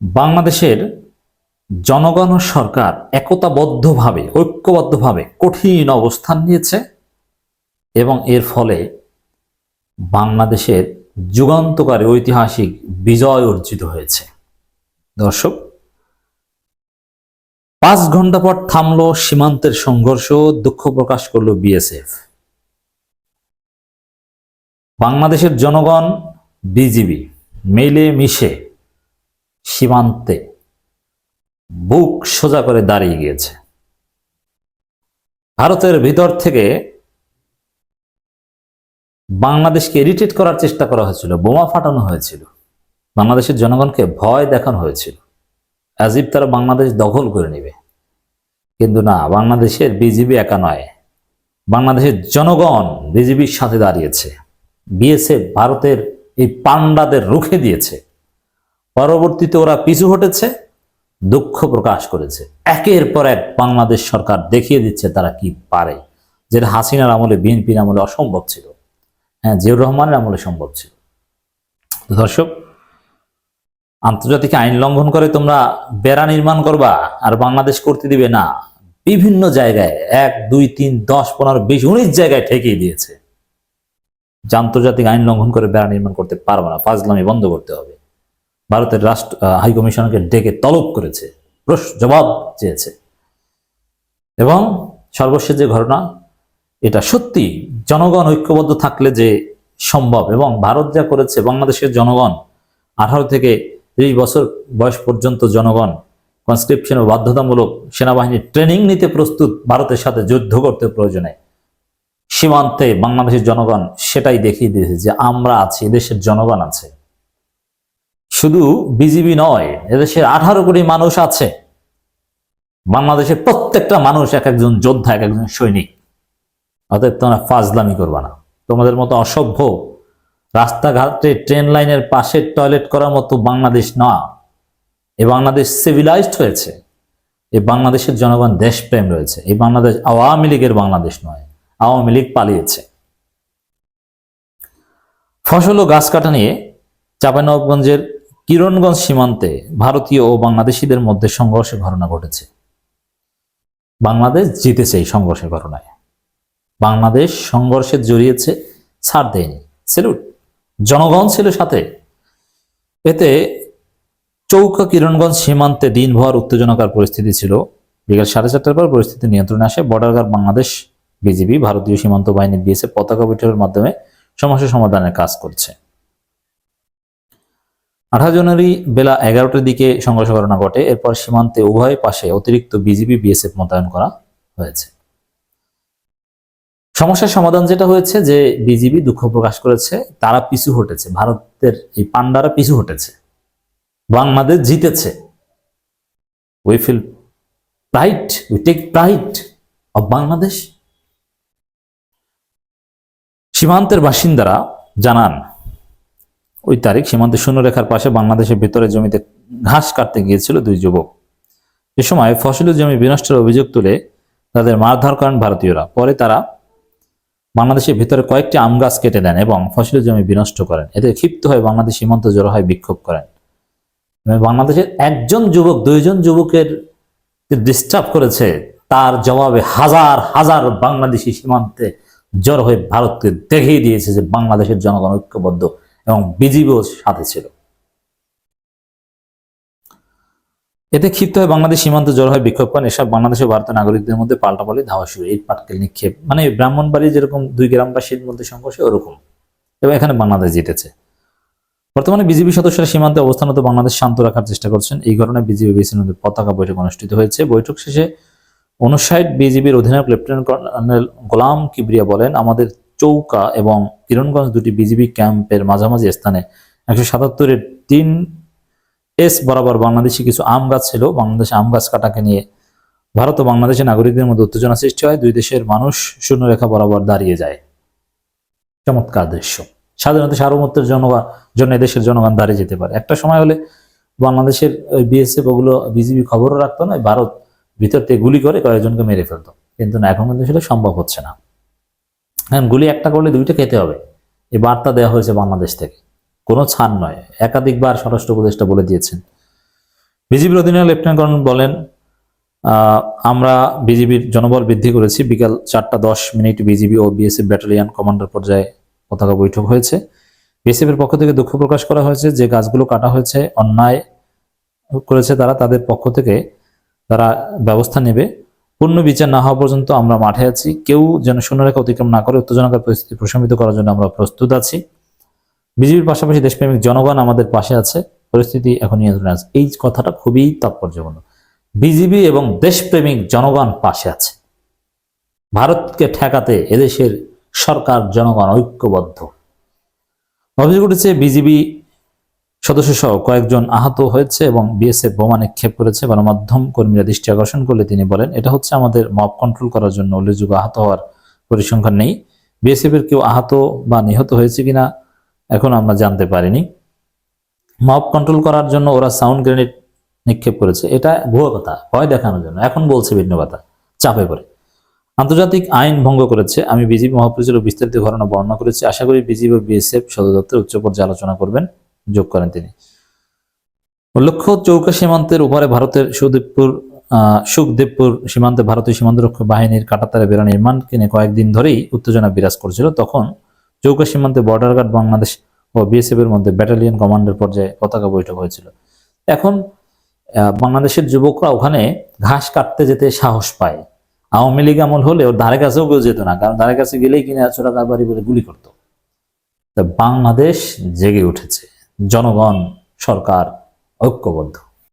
বাংলাদেশের জনগণ সরকার একতাবদ্ধভাবে, ঐক্যবদ্ধভাবে কঠিন অবস্থান নিয়েছে এবং এর ফলে বাংলাদেশের যুগান্তকারী ঐতিহাসিক বিজয় অর্জিত হয়েছে। দর্শক, পাঁচ ঘণ্টা পর থামলো সীমান্তের সংঘর্ষ, দুঃখ প্রকাশ করল বিএসএফ। বাংলাদেশের জনগণ, বিজিবি, মেলে মিশে সীমান্তে বুক সোজা করে দাঁড়িয়ে গিয়েছে। ভারতের ভিতর থেকে বাংলাদেশকে ইরিটেট করার চেষ্টা করা হয়েছিল, বোমা ফাটানো হয়েছিল। বাংলাদেশের জনগণকে ভয় দেখানো হয়েছিল। অ্যাজিব তারা বাংলাদেশ দখল করে নেবে। কিন্তু না, বাংলাদেশের বিজিবি একা নয়। বাংলাদেশের জনগণ বিজিবির সাথে দাঁড়িয়েছে। বিএসএফ ভারতের এই পান্ডাদের রুখে দিয়েছে। পরবর্তীতে ওরা পিছু হটেছে, দুঃখ প্রকাশ করেছে। একের পর এক বাংলাদেশ সরকার দেখিয়ে দিচ্ছে তারা কি পারে, যেটা হাসিনার আমলে, বিএনপির আমলে অসম্ভব ছিল। হ্যাঁ জিয়াউর রহমানের আমলে সম্ভব ছিল। দর্শক, আন্তর্জাতিক আইন লঙ্ঘন করে তোমরা বেড়া নির্মাণ করবা, আর বাংলাদেশ করতে দিবে না। বিভিন্ন জায়গায়, এক, দুই, তিন, দশ, পনেরো, বিশ, উনিশ জায়গায় ঠেকিয়ে দিয়েছে। যে আন্তর্জাতিক আইন লঙ্ঘন করে বেড়া নির্মাণ করতে পারবে না, ফাজলামি বন্ধ করতে হবে। ভারতের রাষ্ট্র হাই কমিশনকে ডেকে তলব করেছে, প্রশ্ন, জবাব চেয়েছে। এবং সর্বশেষ যে ঘটনা, এটা সত্যি জনগণ ঐক্যবদ্ধ থাকলে যে সম্ভব এবং ভারত যা করেছে, বাংলাদেশের জনগণ, আঠারো থেকে ত্রিশ বছর বয়স পর্যন্ত জনগণ কনস্ক্রিপশন ও বাধ্যতামূলক সেনাবাহিনীর ট্রেনিং নিতে প্রস্তুত, ভারতের সাথে যুদ্ধ করতে প্রয়োজনে। সীমান্তে বাংলাদেশের জনগণ সেটাই দেখিয়ে দিয়েছে যে আমরা আছি এদেশের জনগণ আছে। শুধু বিজিবি নয়, এদেশের আঠারো কোটি মানুষ আছে। বাংলাদেশের প্রত্যেকটা মানুষ এক একজন যোদ্ধা, এক একজন সৈনিক। অতএব তোমরা ফাজলামি করবা না। তোমাদের মতো অসভ্য রাস্তাঘাটে ট্রেন লাইনের পাশে টয়লেট করার মতো বাংলাদেশ না। এ বাংলাদেশ সিভিলাইজড হয়েছে। এই বাংলাদেশের জনগণ দেশপ্রেম রয়েছে। এই বাংলাদেশ আওয়ামী লীগের বাংলাদেশ নয়, আওয়ামী লীগ পালিয়েছে। ফসল ও গাছ কাটা নিয়ে চাঁপাইনবাবগঞ্জের কিরণগঞ্জ সীমান্তে ভারতীয় ও বাংলাদেশিদের মধ্যে সংঘর্ষের ঘটনা ঘটেছে। বাংলাদেশ জিতেছে এই সংঘর্ষের ঘটনায়। বাংলাদেশ সংঘর্ষে জড়িয়েছে, ছাড় দেয়নি। সেলুট জনগণ ছিল সাথে। এতে চৌকা কিরণগঞ্জ সীমান্তে দিনভর উত্তেজনাকার পরিস্থিতি ছিল। বিকেল সাড়ে চারটার পর পরিস্থিতি নিয়ন্ত্রণে আসে। বর্ডার গার্ড বাংলাদেশ বিজিবি, ভারতীয় সীমান্ত বাহিনী বিএসএফ পতাকা বৈঠকের মাধ্যমে সমস্যা সমাধানের কাজ করছে। আঠারো জানুয়ারি বেলা এগারোটার দিকে সংঘর্ষ ঘটনা ঘটে। এরপর সীমান্তে উভয় পাশে অতিরিক্ত বিজিবি, বিএসএফ মোতায়েন করা হয়েছে। সমস্যার সমাধান যেটা হয়েছে যে বিজিবি দুঃখ প্রকাশ করেছে, তারা পিছু হটেছে। ভারতের এই পান্ডারা পিছু হটেছে। বাংলাদেশ জিতেছে। We feel pride we take pride of Bangladesh সীমান্তের বাসিন্দারা জানান ওই তারিখ সীমান্তের শূন্যরেখার পাশে বাংলাদেশের ভেতরে জমিতে ঘাস কাটতে গিয়েছিল দুই যুবক। এ সময় ফসলের জমি বিনষ্টের অভিযোগ তুলে তাদের মারধর করেন ভারতীয়রা। পরে তারা বাংলাদেশের ভিতরে কয়েকটি আম গাছ কেটে দেন এবং ফসলের জমি বিনষ্ট করেন। এতে ক্ষিপ্ত হয়ে বাংলাদেশ সীমান্ত জড়ো হয় বিক্ষোভ করেন। বাংলাদেশের একজন যুবক, দুইজন যুবকের ডিস্টার্ব করেছে, তার জবাবে হাজার হাজার বাংলাদেশি সীমান্তে জড়ো হয়ে ভারতকে দেখিয়ে দিয়েছে যে বাংলাদেশের জনগণ ঐক্যবদ্ধ। এবং বিজিবিও সাথে ছিল। এতে ক্ষিপ্ত হয়ে বাংলাদেশ সীমান্ত জড়ো হয় বিক্ষোভ করেন এসব বাংলাদেশ ও নাগরিকদের মধ্যে পাল্টাপাল্টি ধাওয়া শুরু। ইট পাটকেল নিক্ষেপ মানে ব্রাহ্মণবাড়ি যেরকম দুই গ্রামবাসীর মধ্যে সংঘর্ষ, ওরকম। এবং এখানে বাংলাদেশ জিতেছে। বর্তমানে বিজিবি সদস্যরা সীমান্তে অবস্থানত বাংলাদেশ শান্ত রাখার চেষ্টা করছেন। এই কারণে বিজিবি বিসির পতাকা বৈঠক অনুষ্ঠিত হয়েছে। বৈঠক শেষে অনুসাইড বিজিবির অধিনায়ক লেফটেন্যান্ট কর্নেল গোলাম কিবরিয়া বলেন, আমাদের চৌকা এবং কিরণগঞ্জ দুটি বিজিবি ক্যাম্পের মাঝামাঝি স্থানে একশো সাতাত্তরের তিন এস বরাবর বাংলাদেশি কিছু আম গাছ ছিল। বাংলাদেশে আম গাছ কাটাকে নিয়ে ভারত ও বাংলাদেশের নাগরিকদের মধ্যে উত্তেজনা সৃষ্টি হয়। দুই দেশের মানুষ শূন্যরেখা বরাবর দাঁড়িয়ে যায়। চমৎকার দৃশ্য। স্বাধীনতা সার্বভৌমত্বের জনগণ জন্য এদেশের জনগণ দাঁড়িয়ে যেতে পারে। একটা সময় হলে বাংলাদেশের ওই বিএসএফ ওগুলো বিজিবি খবরও রাখতো না, ভারত ভিতর থেকে গুলি করে কয়েকজনকে মেরে ফেলতো। কিন্তু না, এখন কিন্তু সেটা সম্ভব হচ্ছে না। এখন গুলি একটা করলে দুইটা খেতে হবে। এই বার্তা দেওয়া হয়েছে বাংলাদেশ থেকে। কোনো ছাড় নয়। একাধিকবার স্বরাষ্ট্র উপদেষ্টা বলে দিয়েছেন। বিজিবির অধিনায়ক লেফটেন্যান্ট কর্নেল বলেন আমরা বিজিবির জনবল বৃদ্ধি করেছি। বিকাল চারটা দশ মিনিট বিজিবি ও বিএসএফ ব্যাটালিয়ান কমান্ডার পর্যায়ে পতাকা বৈঠক হয়েছে। বিএসএফ এর পক্ষ থেকে দুঃখ প্রকাশ করা হয়েছে যে গাছগুলো কাটা হয়েছে, অন্যায় করেছে তারা। তাদের পক্ষ থেকে তারা ব্যবস্থা নেবে। পূর্ণ বিচার না হওয়া পর্যন্ত আমরা মাঠে আছি। কেউ যেন শূন্যরেখা অতিক্রম না করে উত্তেজনকার পরিস্থিতি প্রশমিত করার জন্য আমরা প্রস্তুত আছি। বিজেপির পাশাপাশি দেশপ্রেমিক জনগণ আমাদের পাশে আছে। পরিস্থিতি এখন নিয়ন্ত্রণে আছে। এই কথাটা খুবই তাৎপর্যপূর্ণ। বিজেপি এবং দেশপ্রেমিক জনগণ পাশে আছে। ভারতকে ঠেকাতে এদেশের সরকার জনগণ ঐক্যবদ্ধ। অভিযোগ উঠেছে বিজিবি সদস্য সহ কয়েকজন আহত হয়েছে এবং বিএসএফ বোমা নিক্ষেপ করেছে। গণমাধ্যম কর্মীরা দৃষ্টি আকর্ষণ করলে তিনি বলেন, এটা হচ্ছে আমাদের মব কন্ট্রোল করার জন্য উল্লেখযোগ্য আহত হওয়ার পরিসংখ্যান নেই। বিএসএফ এর কেউ আহত বা নিহত হয়েছে কিনা এখন আমরা জানতে পারিনি। মব কন্ট্রোল করার জন্য ওরা সাউন্ড গ্রেনেড নিক্ষেপ করেছে। এটা ভুয়ো কথা, ভয় দেখানোর জন্য। এখন বলছে ভিন্ন কথা, চাপে পড়ে। আন্তর্জাতিক আইন ভঙ্গ করেছে। আমি বিজিবি মহাপরিচালক বিস্তারিত ঘটনা বর্ণনা করেছি। আশা করি বিজিবি ও বিএসএফ সদর দপ্তরে উচ্চ পর্যায়ে আলোচনা করবেন। যোগ করেন তিনি। উল্লেখ্য চৌকা সীমান্তের উপরে ভারতের সুদেবপুর সুখদেবপুর সীমান্তে ভারতীয় সীমান্তরক্ষী বাহিনীর কাটাতারে বেড়া নির্মাণকে নিয়ে কয়েকদিন ধরেই উত্তেজনা বিরাজ করছিল। তখন চৌকা সীমান্তে বর্ডার গার্ড বাংলাদেশ ও বিএসএফ এর মধ্যে ব্যাটালিয়ন কমান্ডার পর্যায়ে পতাকা বৈঠক হয়েছিল। এখন বাংলাদেশের যুবকরা ওখানে ঘাস কাটতে যেতে সাহস পায়। আওয়ামী লীগ আমল হলে ওর ধারে কাছেও কেউ যেত না, কারণ ধারে কাছে গেলেই কিনা ছোটা কারবারি বলে গুলি করতো। বাংলাদেশ জেগে উঠেছে। জনগণ সরকার ঐক্যবদ্ধ।